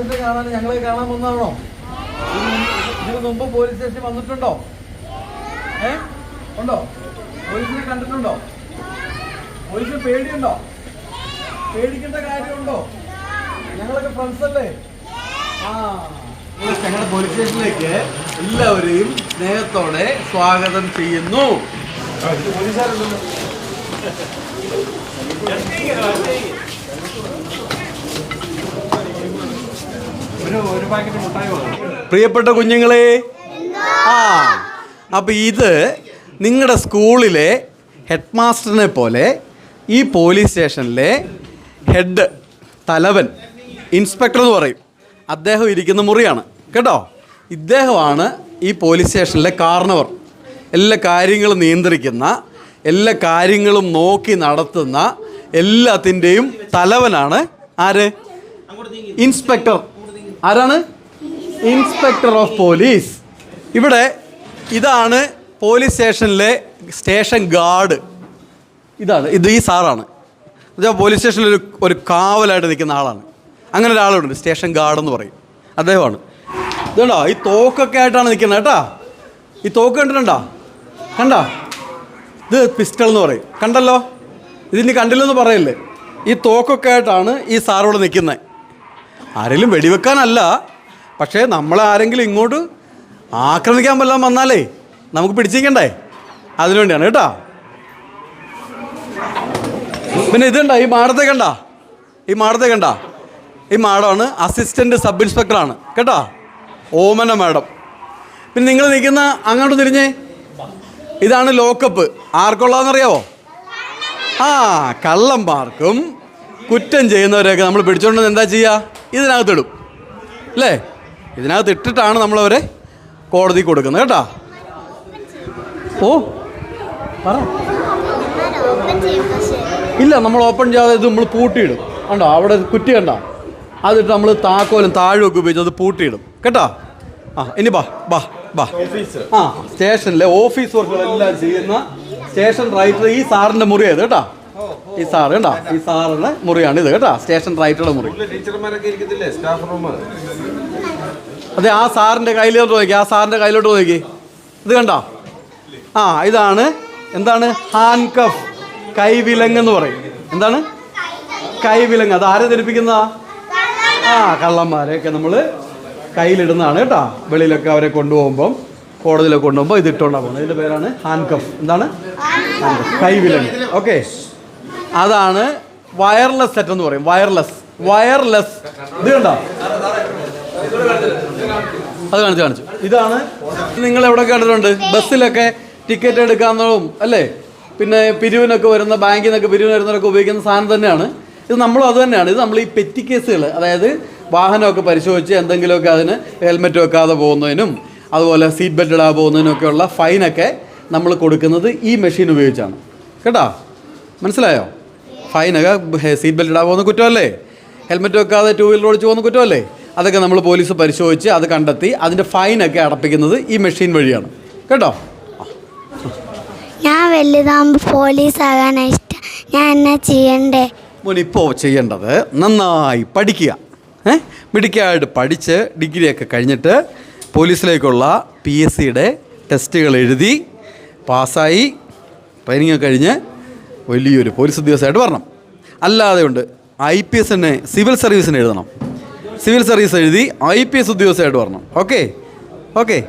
Station കാണാൻ ഞങ്ങളെ കാണാൻ വന്നാണോ ഇതിന് മുമ്പ് പോലീസ് സ്റ്റേഷൻ വന്നിട്ടുണ്ടോ? ഏ? ഉണ്ടോ? പോലീസിനെ കണ്ടിട്ടുണ്ടോ? പോലീസിന് പേടിയുണ്ടോ? പേടിക്കേണ്ട കാര്യമുണ്ടോ? ഞങ്ങളൊക്കെ ഫ്രണ്ട്സ് അല്ലേ? ആ. ഞങ്ങളുടെ പോലീസ് സ്റ്റേഷനിലേക്ക് എല്ലാവരെയും സ്നേഹത്തോടെ സ്വാഗതം ചെയ്യുന്നു. പോലീസുകാരുണ്ടല്ലോ പ്രിയപ്പെട്ട കുഞ്ഞുങ്ങളെ ആ അപ്പം ഇത് നിങ്ങളുടെ സ്കൂളിലെ ഹെഡ് മാസ്റ്ററിനെ പോലെ ഈ പോലീസ് സ്റ്റേഷനിലെ ഹെഡ് തലവൻ ഇൻസ്പെക്ടർ എന്ന് പറയും. അദ്ദേഹം ഇരിക്കുന്ന മുറിയാണ് കേട്ടോ? ഇദ്ദേഹമാണ് ഈ പോലീസ് സ്റ്റേഷനിലെ കാർണവർ. എല്ലാ കാര്യങ്ങളും നിയന്ത്രിക്കുന്ന എല്ലാ കാര്യങ്ങളും നോക്കി നടത്തുന്ന എല്ലാത്തിന്റെയും തലവനാണ് ആര്? ഇൻസ്പെക്ടർ. ആരാണ്? ഇൻസ്പെക്ടർ ഓഫ് പോലീസ് ഇവിടെ ഇതാണ് പോലീസ് സ്റ്റേഷനിലെ സ്റ്റേഷൻ ഗാർഡ് ഇതാണ്. ഇത് ഈ സാറാണ്. എന്നുവെച്ചാൽ പോലീസ് സ്റ്റേഷനിൽ ഒരു ഒരു കാവലായിട്ട് നിൽക്കുന്ന ആളാണ്. അങ്ങനെ ഒരാളുണ്ട്. സ്റ്റേഷൻ ഗാർഡ് എന്ന് പറയും. അദ്ദേഹമാണ്. ഇതുണ്ടോ? ഈ തോക്കൊക്കെ ആയിട്ടാണ് നിൽക്കുന്നത് കേട്ടാ. ഈ തോക്ക് കണ്ടിട്ടുണ്ടോ? കണ്ട? ഇത് പിസ്റ്റൾ എന്ന് പറയും. കണ്ടല്ലോ? ഇതിന് കണ്ടില്ലെന്ന് പറയല്ലേ? ഈ തോക്കൊക്കെ ആയിട്ടാണ് ഈ സാറോട് നിൽക്കുന്നത്. ആരെങ്കിലും വെടിവെക്കാനല്ല. പക്ഷേ നമ്മളെ ആരെങ്കിലും ഇങ്ങോട്ട് ആക്രമിക്കാൻ വല്ലതും വന്നാലേ നമുക്ക് പിടിച്ചിരിക്കണ്ടേ? അതിനുവേണ്ടിയാണ് കേട്ടോ. പിന്നെ ഇതുണ്ട ഈ മാടത്തെ കണ്ട? ഈ മാടത്തെ കണ്ട? ഈ മാഡമാണ് അസിസ്റ്റന്റ് സബ് ഇൻസ്പെക്ടറാണ് കേട്ടോ? ഓമന മാഡം. പിന്നെ നിങ്ങൾ നിൽക്കുന്ന അങ്ങോട്ട് തിരിഞ്ഞേ. ഇതാണ് ലോക്കപ്പ് ആർക്കുള്ളതെന്നറിയാവോ? ആ കള്ളം പാർക്കും കുറ്റം ചെയ്യുന്നവരെയൊക്കെ നമ്മൾ പിടിച്ചോണ്ടെന്ന് എന്താ ചെയ്യുക ഇതിനകത്തിടും. അല്ലേ ഇതിനകത്ത് ഇട്ടിട്ടാണ് നമ്മളവരെ കോടതി കൊടുക്കുന്നത് കേട്ടാ? ഓ പറ. ഇല്ല നമ്മൾ ഓപ്പൺ ചെയ്യാതെ ഇത് നമ്മൾ പൂട്ടിയിടും. കണ്ടോ? അവിടെ കുറ്റി കണ്ട? അതിട്ട് നമ്മൾ താക്കോലും താഴുമൊക്കെ ഉപയോഗിച്ച് അത് പൂട്ടിയിടും. കേട്ടോ? ആ ഇനി ബാ ബാ ബാ. ആ സ്റ്റേഷനിലെ ഓഫീസ് വർക്കുകളെല്ലാം ചെയ്യുന്ന സ്റ്റേഷൻ റൈറ്റർ ഈ സാറിന്റെ മുറിയത് കേട്ടോ? ഈ സാറ് കേട്ടോ ഈ സാറിന്റെ മുറിയാണ് ഇത് കേട്ടോ. സ്റ്റേഷൻ റൈറ്റുള്ള മുറി. അതെ ആ സാറിന്റെ കയ്യിലോട്ട് നോക്കി. ആ സാറിന്റെ കയ്യിലോട്ട് നോക്കി. ഇത് കണ്ടോ? ആ ഇതാണ് എന്താണ്? ഹാൻഡ് കഫ് കൈവിലങ് എന്ന് പറയും. എന്താണ്? കൈവിലങ് അത് ആരെ ധരിപ്പിക്കുന്നതാ? ആ കള്ളന്മാരെയൊക്കെ നമ്മൾ കയ്യിലിടുന്നതാണ് കേട്ടോ. വെളിയിലൊക്കെ അവരെ കൊണ്ടുപോകുമ്പം കോടതിയിലൊക്കെ കൊണ്ടുപോകുമ്പോൾ ഇത് ഇട്ടുകൊണ്ടാണ് പോകുന്നത്. ഇതിന്റെ പേരാണ് ഹാൻഡ് കഫ് എന്താണ്? ഹാൻഡ് കഫ് കൈവിലങ്ങ്. ഓക്കെ. അതാണ് വയർലെസ് സെറ്റ് എന്ന് പറയും. വയർലെസ് വയർലെസ് ഇത് കണ്ടോ? അത് കാണിച്ചു കാണിച്ചു. ഇതാണ്. നിങ്ങൾ എവിടെ കണ്ടിട്ടുണ്ട്? ബസ്സിലൊക്കെ ടിക്കറ്റ് എടുക്കാവുന്നതും അല്ലേ? പിന്നെ പിരിവിനൊക്കെ വരുന്ന ബാങ്കിൽ നിന്നൊക്കെ പിരിവിന് വരുന്നവരൊക്കെ ഉപയോഗിക്കുന്ന സാധനം തന്നെയാണ്. ഇത് നമ്മളും അത് തന്നെയാണ്. ഇത് നമ്മൾ ഈ പെറ്റി കേസുകൾ അതായത് വാഹനമൊക്കെ പരിശോധിച്ച് എന്തെങ്കിലുമൊക്കെ അതിന് ഹെൽമെറ്റ് വെക്കാതെ പോകുന്നതിനും അതുപോലെ സീറ്റ് ബെൽറ്റ് ഇടാതെ പോകുന്നതിനൊക്കെയുള്ള ഫൈനൊക്കെ നമ്മൾ കൊടുക്കുന്നത് ഈ മെഷീൻ ഉപയോഗിച്ചാണ്. കേട്ടോ? മനസ്സിലായോ? ഫൈനൊക്കെ സീറ്റ് ബെൽറ്റ് ഇടാൻ പോകുന്ന കുറ്റമല്ലേ? ഹെൽമെറ്റ് വെക്കാതെ ടൂ വീലർ ഓടിച്ച് പോകുന്ന കുറ്റമല്ലേ? അതൊക്കെ നമ്മൾ പോലീസ് പരിശോധിച്ച് അത് കണ്ടെത്തി അതിന്റെ ഫൈനൊക്കെ അടപ്പിക്കുന്നത് ഈ മെഷീൻ വഴിയാണ്. കേട്ടോ? ഞാൻ വലുതാകുമ്പോൾ പോലീസ് ആകാനാണ് ഇഷ്ടം. ഞാൻ എന്നാ ചെയ്യണ്ടേ? മോനിപ്പോൾ ചെയ്യേണ്ടത് നന്നായി പഠിക്കുക. ഏ? മിടുക്കായിട്ട് പഠിച്ച് ഡിഗ്രിയൊക്കെ കഴിഞ്ഞിട്ട് പോലീസിലേക്കുള്ള പി എസ് സിയുടെ ടെസ്റ്റുകൾ എഴുതി പാസ്സായി ട്രെയിനിങ് കഴിഞ്ഞ് വലിയൊരു പോലീസ് ഉദ്യോഗസ്ഥമായിട്ട് വരണം. അല്ലാതെ ഉണ്ട് ഐ പി എസിനെ സിവിൽ സർവീസിന് എഴുതണം. സിവിൽ സർവീസ് എഴുതി ഐ പി എസ് ഉദ്യോഗസ്ഥമായിട്ട് വരണം. ഓക്കെ? ഓക്കെ?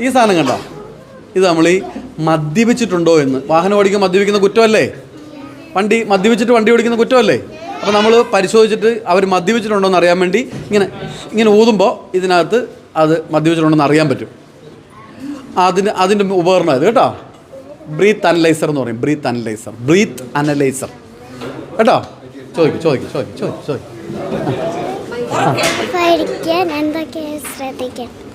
ഈ സാധനം കണ്ടോ? ഇത് നമ്മൾ ഈ മദ്യപിച്ചിട്ടുണ്ടോ എന്ന്. വാഹനം ഓടിക്കാൻ മദ്യപിക്കുന്ന കുറ്റമല്ലേ? വണ്ടി മദ്യപിച്ചിട്ട് വണ്ടി ഓടിക്കുന്ന കുറ്റമല്ലേ? അപ്പോൾ നമ്മൾ പരിശോധിച്ചിട്ട് അവർ മദ്യപിച്ചിട്ടുണ്ടോ എന്ന് അറിയാൻ വേണ്ടി ഇങ്ങനെ ഇങ്ങനെ ഊതുമ്പോൾ ഇതിനകത്ത് അത് മദ്യപിച്ചിട്ടുണ്ടോ എന്ന് അറിയാൻ പറ്റും. അതിന് അതിന്റെ ഉപകരണം ഇത് കേട്ടോ. ബ്രീത്ത് അനലൈസർ എന്ന് പറയും. Breath analyser. Breath analyser. കേട്ടോ? ചോദിക്കും ചോദിക്കും ചോദിക്കും ചോദിക്കും ചോദിക്കും.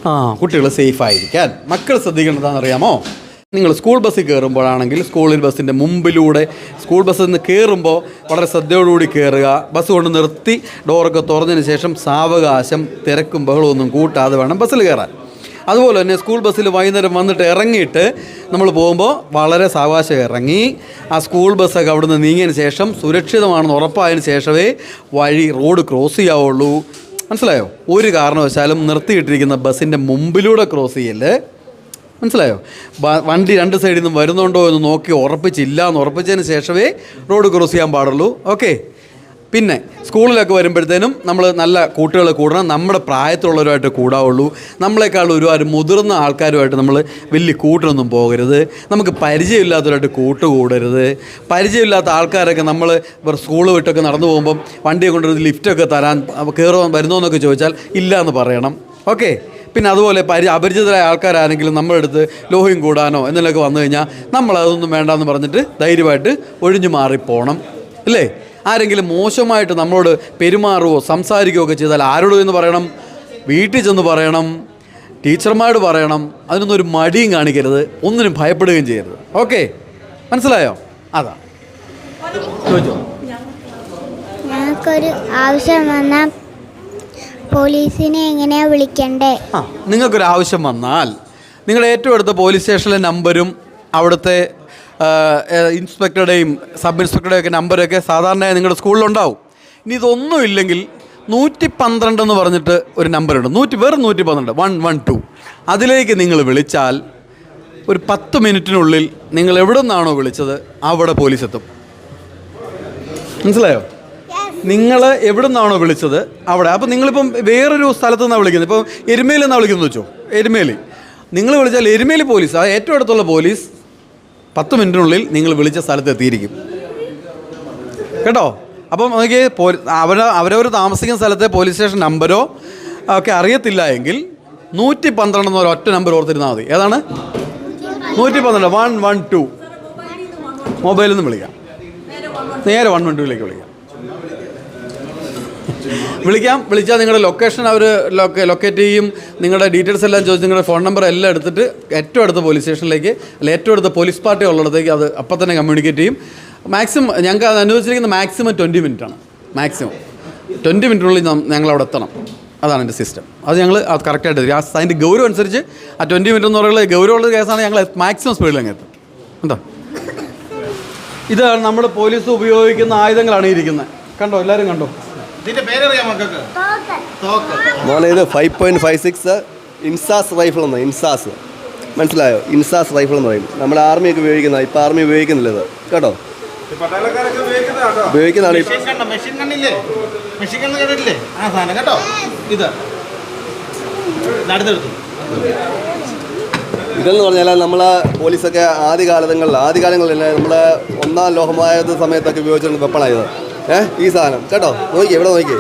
ആ കുട്ടികൾ സേഫ് ആയിരിക്കാൻ മക്കൾ ശ്രദ്ധിക്കേണ്ടതാണെന്ന് അറിയാമോ നിങ്ങൾ സ്കൂൾ ബസ്സിൽ കയറുമ്പോഴാണെങ്കിൽ സ്കൂളിൽ ബസ്സിന്റെ മുമ്പിലൂടെ സ്കൂൾ ബസ്സിൽ നിന്ന് കയറുമ്പോൾ വളരെ ശ്രദ്ധയോടുകൂടി കയറുക ബസ് കൊണ്ട് നിർത്തി ഡോറൊക്കെ തുറന്നതിന് ശേഷം സാവകാശം തിരക്കും ബഹളമൊന്നും കൂട്ടാതെ വേണം ബസ്സിൽ കയറാൻ. അതുപോലെ തന്നെ സ്കൂൾ ബസ്സിൽ വൈകുന്നേരം വന്നിട്ട് ഇറങ്ങിയിട്ട് നമ്മൾ പോകുമ്പോൾ വളരെ സാവകാശം ഇറങ്ങി. ആ സ്കൂൾ ബസ്സൊക്കെ അവിടുന്ന് നീങ്ങിയതിന് ശേഷം സുരക്ഷിതമാണെന്ന് ഉറപ്പായതിന് ശേഷമേ വഴി റോഡ് ക്രോസ് ചെയ്യാവുള്ളൂ. മനസ്സിലായോ? ഒരു കാരണവശാലും നിർത്തിയിട്ടിരിക്കുന്ന ബസ്സിന്റെ മുമ്പിലൂടെ ക്രോസ് ചെയ്യൽ. മനസ്സിലായോ? വണ്ടി രണ്ട് സൈഡിൽ നിന്നും വരുന്നുണ്ടോ എന്ന് നോക്കി ഉറപ്പിച്ചില്ല എന്ന് ഉറപ്പിച്ചതിന് ശേഷമേ റോഡ് ക്രോസ് ചെയ്യാൻ പാടുള്ളൂ. ഓക്കെ? പിന്നെ സ്കൂളിലൊക്കെ വരുമ്പോഴത്തേനും നമ്മൾ നല്ല കൂട്ടുകൾ കൂടണം. നമ്മുടെ പ്രായത്തിലുള്ളവരുമായിട്ട് കൂടാവുള്ളൂ. നമ്മളെക്കാൾ ഒരുപാട് മുതിർന്ന ആൾക്കാരുമായിട്ട് നമ്മൾ വലിയ കൂട്ടിനൊന്നും പോകരുത്. നമുക്ക് പരിചയമില്ലാത്തവരായിട്ട് കൂട്ടുകൂടരുത്. പരിചയമില്ലാത്ത ആൾക്കാരൊക്കെ നമ്മൾ സ്കൂൾ വിട്ടൊക്കെ നടന്നു പോകുമ്പം വണ്ടിയെ കൊണ്ടുവരുന്ന ലിഫ്റ്റൊക്കെ തരാൻ കയറുവാൻ വരുന്നോ എന്നൊക്കെ ചോദിച്ചാൽ ഇല്ല എന്ന് പറയണം. ഓക്കെ? പിന്നെ അതുപോലെ പരി അപരിചിതരായ ആൾക്കാരാണെങ്കിലും നമ്മുടെ അടുത്ത് ലോഹ്യം കൂടാനോ എന്നൊക്കെ വന്നു കഴിഞ്ഞാൽ നമ്മൾ അതൊന്നും വേണ്ടാന്ന് പറഞ്ഞിട്ട് ധൈര്യമായിട്ട് ഒഴിഞ്ഞു മാറിപ്പോണം. അല്ലേ ആരെങ്കിലും മോശമായിട്ട് നമ്മളോട് പെരുമാറുകയോ സംസാരിക്കുകയോ ഒക്കെ ചെയ്താൽ ആരോട് എന്ന് പറയണം? വീട്ടിൽ ചെന്ന് പറയണം ടീച്ചർമാരോട് പറയണം. അതിനൊന്നും ഒരു മടിയും കാണിക്കരുത്. ഒന്നിനും ഭയപ്പെടുകയും ചെയ്യരുത്. ഓക്കെ? മനസ്സിലായോ? അതാ. ചോദിച്ചോ? ഞങ്ങൾക്കൊരു ആവശ്യം വന്നാൽ പോലീസിനെ എങ്ങനെയാ വിളിക്കണ്ടേ? ആ നിങ്ങൾക്കൊരു ആവശ്യം വന്നാൽ നിങ്ങൾ ഏറ്റവും അടുത്ത പോലീസ് സ്റ്റേഷനിലെ നമ്പരും അവിടുത്തെ ഇൻസ്പെക്ടറുടെയും സബ് ഇൻസ്പെക്ടറുടെയും ഒക്കെ നമ്പരൊക്കെ സാധാരണയായി നിങ്ങളുടെ സ്കൂളിലുണ്ടാവും. ഇനി ഇതൊന്നും ഇല്ലെങ്കിൽ നൂറ്റി പന്ത്രണ്ട് എന്ന് പറഞ്ഞിട്ട് ഒരു നമ്പറുണ്ട്. നൂറ്റി വെറും നൂറ്റി പന്ത്രണ്ട്. One one two. അതിലേക്ക് നിങ്ങൾ വിളിച്ചാൽ ഒരു പത്ത് മിനിറ്റിനുള്ളിൽ നിങ്ങൾ എവിടെ നിന്നാണോ വിളിച്ചത് അവിടെ പോലീസ് എത്തും. മനസ്സിലായോ? നിങ്ങൾ എവിടെ നിന്നാണോ വിളിച്ചത് അവിടെ. അപ്പോൾ നിങ്ങളിപ്പം വേറൊരു സ്ഥലത്ത് നിന്നാണ് വിളിക്കുന്നത്. ഇപ്പം എരുമേലി എന്നാണ് വിളിക്കുന്നത് വെച്ചോ? എരുമേലി. നിങ്ങൾ വിളിച്ചാൽ എരുമേലി പോലീസ് ആ ഏറ്റവും അടുത്തുള്ള പോലീസ് പത്ത് മിനിറ്റിനുള്ളിൽ നിങ്ങൾ വിളിച്ച സ്ഥലത്ത് എത്തിയിരിക്കും. കേട്ടോ? അപ്പം നമുക്ക് അവർ അവരവർ താമസിക്കുന്ന സ്ഥലത്തെ പോലീസ് സ്റ്റേഷൻ നമ്പരോ ഒക്കെ അറിയത്തില്ല എങ്കിൽ നൂറ്റി പന്ത്രണ്ട് എന്നൊരു ഒറ്റ നമ്പർ ഓർത്തിരുന്നാൽ മതി. ഏതാണ്? നൂറ്റി പന്ത്രണ്ട്. One one two. മൊബൈലിൽ നിന്ന് വിളിക്കാം. നേരെ വൺ വൺ ടുവിലേക്ക് വിളിക്കാം. വിളിക്കാം. വിളിച്ചാൽ നിങ്ങളുടെ ലൊക്കേഷൻ അവർ ലൊക്കെ ലൊക്കേറ്റ് ചെയ്യും. നിങ്ങളുടെ ഡീറ്റെയിൽസ് എല്ലാം ചോദിച്ച് നിങ്ങളുടെ ഫോൺ നമ്പർ എല്ലാം എടുത്തിട്ട് ഏറ്റവും അടുത്ത പോലീസ് സ്റ്റേഷനിലേക്ക് അല്ലെങ്കിൽ ഏറ്റവും അടുത്ത പോലീസ് പാർട്ടി ഉള്ളിടത്തേക്ക് അത് അപ്പം തന്നെ കമ്മ്യൂണിക്കേറ്റ് ചെയ്യും. മാക്സിമം ഞങ്ങൾക്ക് അത് അനുവദിച്ചിരിക്കുന്ന മാക്സിമം ട്വന്റി മിനിറ്റ് ആണ്. മാക്സിമം ട്വന്റി മിനിറ്റിനുള്ളിൽ ഞങ്ങൾ അവിടെ എത്തണം. അതാണ് എന്റെ സിസ്റ്റം അത് ഞങ്ങൾ അത് കറക്റ്റായിട്ട് ആ അതിന്റെ ഗൗരവം അനുസരിച്ച് ആ ട്വന്റി മിനിറ്റ് എന്ന് പറയുന്നത് ഗൗരവമുള്ള കേസാണ് ഞങ്ങൾ മാക്സിമം സ്പീഡിൽ അങ്ങ് എത്തും എന്താ ഇതാണ് നമ്മൾ പോലീസ് ഉപയോഗിക്കുന്ന ആയുധങ്ങളാണ് ഇരിക്കുന്നത് കണ്ടോ? എല്ലാവരും കണ്ടോ? ഇതിന്റെ പേരറിയാം മക്കൾക്ക്? തോക്ക് മോനെ ഇത് five point five six INSAS rifle എന്ന് ഇൻസാസ്. മനസ്സിലായോ? ഇൻസാസ് റൈഫിൾ എന്ന് പറയും. നമ്മുടെ ആർമിയൊക്കെ ഉപയോഗിക്കുന്ന ഇപ്പം ആർമി ഉപയോഗിക്കുന്നില്ല ഇത്. കേട്ടോ? ഉപയോഗിക്കുന്നതാണ് ഈ- മെഷീൻ മെഷീൻ കണ്ണില്ലേ മെഷീൻ കണ്ണ് കണ്ടിട്ടില്ലേ ആ സാധനം കേട്ടോ? ഇത്. ഇത് അടുത്തെടുത്തു. ഇതെന്ന് പറഞ്ഞാൽ നമ്മൾ പോലീസൊക്കെ ആദ്യ കാലങ്ങളിൽ ആദ്യ കാലങ്ങളിലല്ലേ നമ്മൾ ഒന്നാം ലോകമായത് സമയത്തൊക്കെ ഉപയോഗിച്ചിരുന്ന വെപ്പണായത് ഏഹ് ഈ സാധനം. കേട്ടോ? നോക്കി എവിടെ നോക്കി?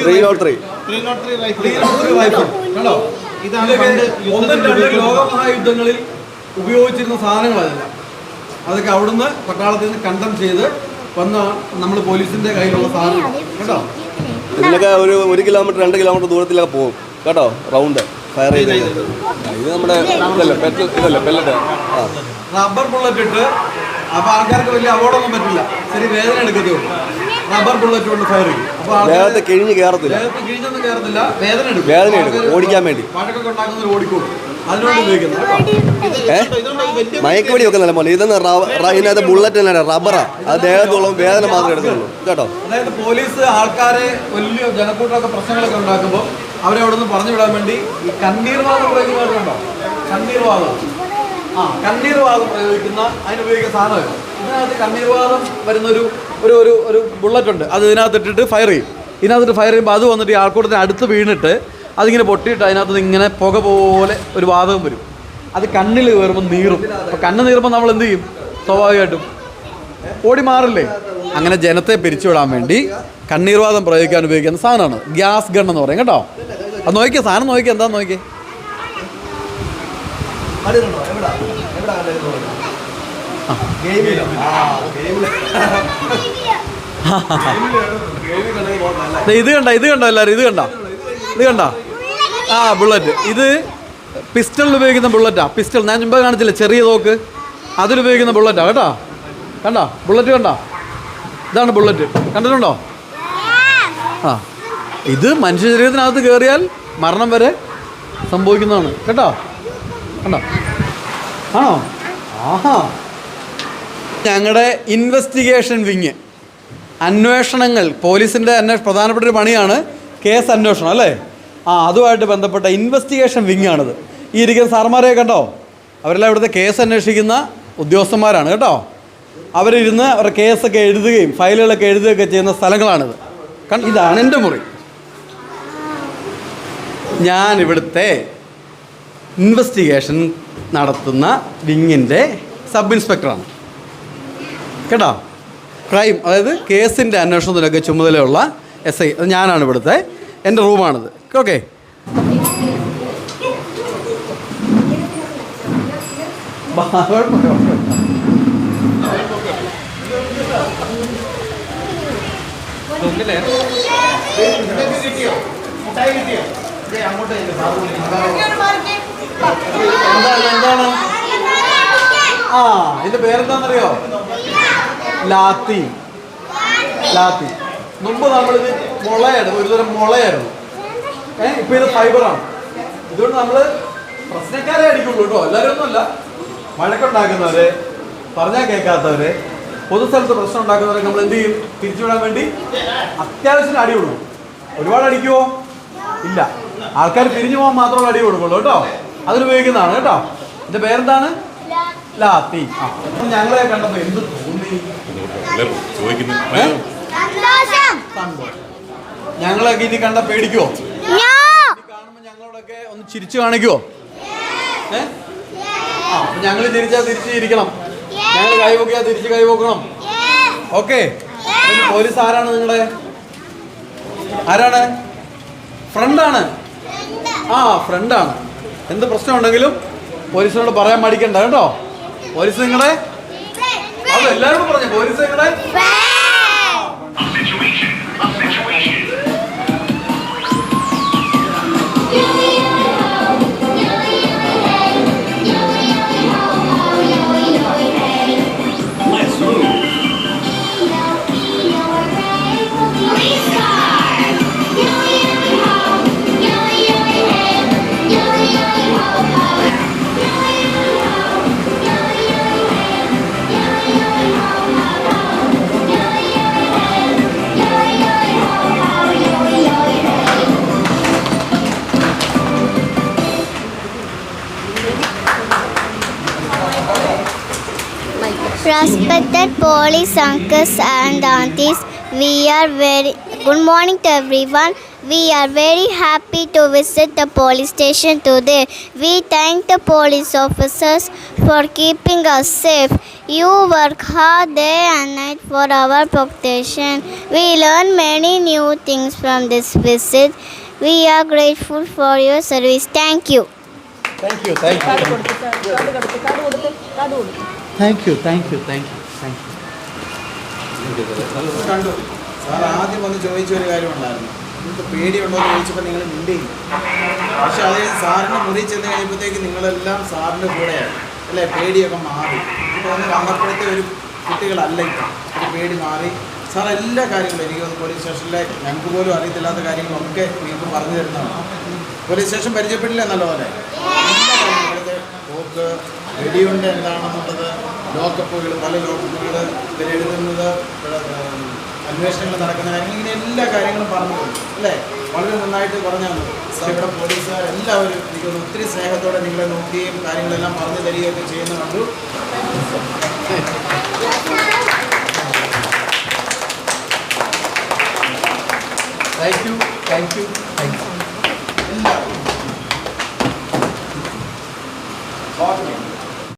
Three not three. ലോകമഹായുദ്ധങ്ങളിൽ ഉപയോഗിച്ചിരുന്ന സാധനങ്ങളല്ല. അതൊക്കെ അവിടുന്ന് പട്ടാളത്തിൽ നിന്ന് കണ്ടം ചെയ്ത് വന്ന നമ്മൾ പോലീസിന്റെ കയ്യിലുള്ള സാധനം. കേട്ടോ? ഇതിനൊക്കെ ഒരു ഒരു കിലോമീറ്റർ രണ്ട് കിലോമീറ്റർ ദൂരത്തിലൊക്കെ പോകും. കേട്ടോ? റൗണ്ട്. ഫയർ ചെയ്ത് ഇത് നമ്മുടെ ഇതല്ലേ ഇതല്ലേ പെല്ലറ്റ്. ആ. റബ്ബർ ബുള്ളറ്റ് ഇട്ട് അപ്പൊ ആൾക്കാർക്ക് വലിയ അപകടമൊന്നും പറ്റില്ല. ശരി വേദന എടുക്കത്തേ ഉള്ളൂ. റബ്ബർ ബുള്ളറ്റ് കൊണ്ട് ഫയർ ചെയ്യും. അപ്പൊ ദേഹത്ത് കിഴിഞ്ഞ് കയറത്തില്ല ദേഹത്ത് കിഴിഞ്ഞൊന്നും കയറത്തില്ല വേദന എടുക്കും. വേദന എടുക്കും, ആൾക്കാര് ഓടിക്കാൻ വേണ്ടി. പഴക്കൊക്കെ ഉണ്ടാക്കുന്നവർ ഓടിക്കോളും ഉപയോഗിക്കുന്നത്. ഏ? മയക്കുവടി ഒക്കെ നല്ല പോലെ. ഇതെന്ന് റ- ഇതിനകത്ത് ബുള്ളറ്റ് തന്നെ റബ്ബറാ അത് ദേഹത്തുള്ള വേദന മാത്രമേ എടുക്കുള്ളൂ കേട്ടോ? അതായത് പോലീസ് ആൾക്കാരെ വലിയ ജനക്കൂട്ടമൊക്കെ പ്രശ്നങ്ങളൊക്കെ ഉണ്ടാക്കുമ്പോൾ അവരെ അവിടെ നിന്ന് പറഞ്ഞു വിടാൻ വേണ്ടി ഈ കണ്ണീർ വാദം പ്രയോഗിക്കുന്നവരുണ്ടോ കണ്ണീർ വാദം ആ കണ്ണീർ വാദം പ്രയോഗിക്കുന്ന അതിന് ഉപയോഗിക്കുന്ന സാധനം ഇതിനകത്ത് കണ്ണീർ വാദം വരുന്ന ഒരു ഒരു ഒരു ബുള്ളറ്റ് ഉണ്ട്. അത് ഇതിനകത്ത് ഇട്ടിട്ട് ഫയർ ചെയ്യും. ഇതിനകത്തിട്ട് ഫയർ ചെയ്യുമ്പോൾ അത് വന്നിട്ട് ഈ ആൾക്കൂട്ടത്തിന് അടുത്ത് വീണിട്ട് അതിങ്ങനെ പൊട്ടിയിട്ട് അതിനകത്ത് ഇങ്ങനെ പുക പോലെ ഒരു വാതകം വരും. അത് കണ്ണിൽ കയറുമ്പോൾ നീറും. അപ്പോൾ കണ്ണ് നീറുമ്പോൾ നമ്മൾ എന്ത് ചെയ്യും? സ്വാഭാവികമായിട്ടും. ഓടി മാറില്ലേ? അങ്ങനെ ജനത്തെ പിരിച്ചുവിടാൻ വേണ്ടി കണ്ണീർവാദം പ്രയോഗിക്കാൻ ഉപയോഗിക്കുന്ന സാധനമാണ്. ഗ്യാസ് ഗൺ എന്ന് പറയും കേട്ടോ? അത് നോക്കിയ സാധനം നോക്കിയേ എന്താ നോക്കിയേ ദേ ഇത് കണ്ട? ഇത് കണ്ടോ എല്ലാരും ഇത് കണ്ടോ? ഇത് കണ്ടോ? ആ ബുള്ളറ്റ്. ഇത് പിസ്റ്റളിൽ ഉപയോഗിക്കുന്ന ബുള്ളറ്റാ. പിസ്റ്റൾ. ഞാൻ മുമ്പ് കാണിച്ചില്ല? ചെറിയ തോക്ക്. അതിലുപയോഗിക്കുന്ന ബുള്ളറ്റാ. കേട്ടോ? കണ്ട? ബുള്ളറ്റ് കണ്ട? ഇതാണ് ബുള്ളറ്റ്. കണ്ടിട്ടുണ്ടോ? ആ. ഇത് മനുഷ്യ ശരീരത്തിനകത്ത് കയറിയാൽ മരണം വരെ സംഭവിക്കുന്നതാണ്. കേട്ടോ? കണ്ടോ? ആണോ? ആഹാ. ഞങ്ങളുടെ ഇൻവെസ്റ്റിഗേഷൻ വിങ് അന്വേഷണങ്ങൾ പോലീസിന്റെ അന്വേഷ പ്രധാനപ്പെട്ട ഒരു പണിയാണ് കേസ് അന്വേഷണം അല്ലേ? ആ അതുമായിട്ട് ബന്ധപ്പെട്ട ഇൻവെസ്റ്റിഗേഷൻ വിങ് ആണിത്. ഈ ഇരിക്കുന്ന സാർമാരെ കണ്ടോ? അവരെല്ലാം ഇവിടുത്തെ കേസ് അന്വേഷിക്കുന്ന ഉദ്യോഗസ്ഥന്മാരാണ് കേട്ടോ? അവരിരുന്ന് അവരുടെ കേസൊക്കെ എഴുതുകയും ഫയലുകളൊക്കെ എഴുതുകയൊക്കെ ചെയ്യുന്ന സ്ഥലങ്ങളാണിത്. കണ്ട? ഇതാണ് എന്റെ മുറി. ഞാൻ ഇവിടുത്തെ ഇൻവെസ്റ്റിഗേഷൻ നടത്തുന്ന വിങ്ങിന്റെ സബ് ഇൻസ്പെക്ടറാണ് കേട്ടോ? ക്രൈം അതായത് കേസിന്റെ അന്വേഷണത്തിനൊക്കെ ചുമതലയുള്ള എസ് ഐ അത് ഞാനാണ് ഇവിടുത്തെ. എന്റെ റൂമാണിത്. ഓക്കെ അങ്ങോട്ട്. എന്താണ് എന്താണ്? ആ ഇതിന്റെ പേരെന്താണെന്നറിയോ? ലാത്തി. ലാത്തി. മുമ്പ് നമ്മളിത് മുളയായിരുന്നു ഒരുതരം മുളയായിരുന്നു. ഏ ഇപ്പൊ ഇത് ഫൈബറാണ്. ഇതുകൊണ്ട് നമ്മൾ പ്രശ്നക്കാരെ അടിക്കുള്ളൂ കേട്ടോ. എല്ലാവരും ഒന്നുമല്ല. വഴക്കുണ്ടാക്കുന്നവരെ പറഞ്ഞാൽ കേൾക്കാത്തവരെ പൊതുസ്ഥലത്ത് പ്രശ്നം ഉണ്ടാക്കുന്നവരെ നമ്മൾ എന്ത് ചെയ്യും? തിരിച്ചുവിടാൻ വേണ്ടി അത്യാവശ്യം അടി കൊടുക്കും. ഒരുപാട് അടിക്കുമോ ഇല്ല. ആൾക്കാർ പിരിഞ്ഞു പോകാൻ മാത്രമേ അടി കൊടുക്കുള്ളൂ കേട്ടോ. അതിനുപയോഗിക്കുന്നതാണ് കേട്ടോ. എന്റെ പേരെന്താണ്? ലാത്തി. ആ ഞങ്ങളെ കണ്ടപ്പോ എന്ത് തോന്നി? ചോദിക്കുന്നു? സന്തോഷം. സന്തോഷം. ഞങ്ങളൊക്കെ ഇനി കണ്ട പേടിക്കുവോ? കാണുമ്പോ ഞങ്ങളോടൊക്കെ ഒന്ന് ചിരിച്ചു കാണിക്കുവോ? ഏ? ആ ഞങ്ങൾ തിരിച്ചാ തിരിച്ചിരിക്കണം ഞങ്ങൾ കൈവക്കിയാ തിരിച്ച് കൈവക്കണം ഓക്കെ. പോലീസ് ആരാണ് നിങ്ങളുടെ ആരാണ്? ഫ്രണ്ടാണ്? ആ ഫ്രണ്ടാണ്. എന്ത് പ്രശ്നം ഉണ്ടെങ്കിലും പോലീസിനോട് പറയാൻ മടിക്കണ്ട കേട്ടോ? പോലീസ് നിങ്ങളെ അത് എല്ലാവരോടും പറഞ്ഞു പോലീസ് നിങ്ങളുടെ dear police uncles and aunties, we are very good morning to everyone. We are very happy to visit the police station today. We thank the police officers for keeping us safe. You work hard day and night for our protection. We learn many new things from this visit. We are grateful for your service. Thank you. Thank you. Thank you. Thank you. Thank you. Thank you. കണ്ടു. Sir ആദ്യം വന്ന് ചോദിച്ച ഒരു കാര്യമുണ്ടായിരുന്നു. നിങ്ങൾക്ക് പേടിയുണ്ടോ എന്ന് ചോദിച്ചപ്പോൾ നിങ്ങൾ മിണ്ടിയില്ല. പക്ഷെ അത് സാറിന് മുറി ചെന്ന് കഴിയുമ്പോഴത്തേക്ക് നിങ്ങളെല്ലാം സാറിന്റെ കൂടെയാണ് അല്ലേ? പേടിയൊക്കെ മാറി. ഇപ്പോൾ ഒന്ന് വന്നപ്പോഴത്തെ ഒരു കുട്ടികളല്ല ഇപ്പം? ഒരു പേടി മാറി. സാർ എല്ലാ കാര്യങ്ങളും എനിക്ക് തോന്നുന്നു പോലീസ് സ്റ്റേഷനിലെ ഞങ്ങൾക്ക് പോലും അറിയത്തില്ലാത്ത കാര്യങ്ങളൊക്കെ നിങ്ങൾക്ക് പറഞ്ഞു തരുന്നതാണ്. പോലീസ് സ്റ്റേഷൻ പരിചയപ്പെട്ടില്ല നല്ലപോലെ. പോക്ക് വെടിയുണ്ട് എന്താണെന്നുള്ളത് ലോക്കപ്പുകൾ പല ലോക്കപ്പുകൾ ഇവിടെ, അന്വേഷണങ്ങൾ നടക്കുന്ന കാര്യങ്ങൾ ഇങ്ങനെ എല്ലാ കാര്യങ്ങളും പറഞ്ഞു അല്ലേ? വളരെ നന്നായിട്ട് പറഞ്ഞു തന്നു പക്ഷേ ഇവിടെ പോലീസുകാർ എല്ലാവരും എനിക്ക് ഒത്തിരി സ്നേഹത്തോടെ നിങ്ങളെ നോക്കുകയും കാര്യങ്ങളെല്ലാം പറഞ്ഞു തരികയൊക്കെ ചെയ്യുന്ന കണ്ടു. Thank you thank you thank you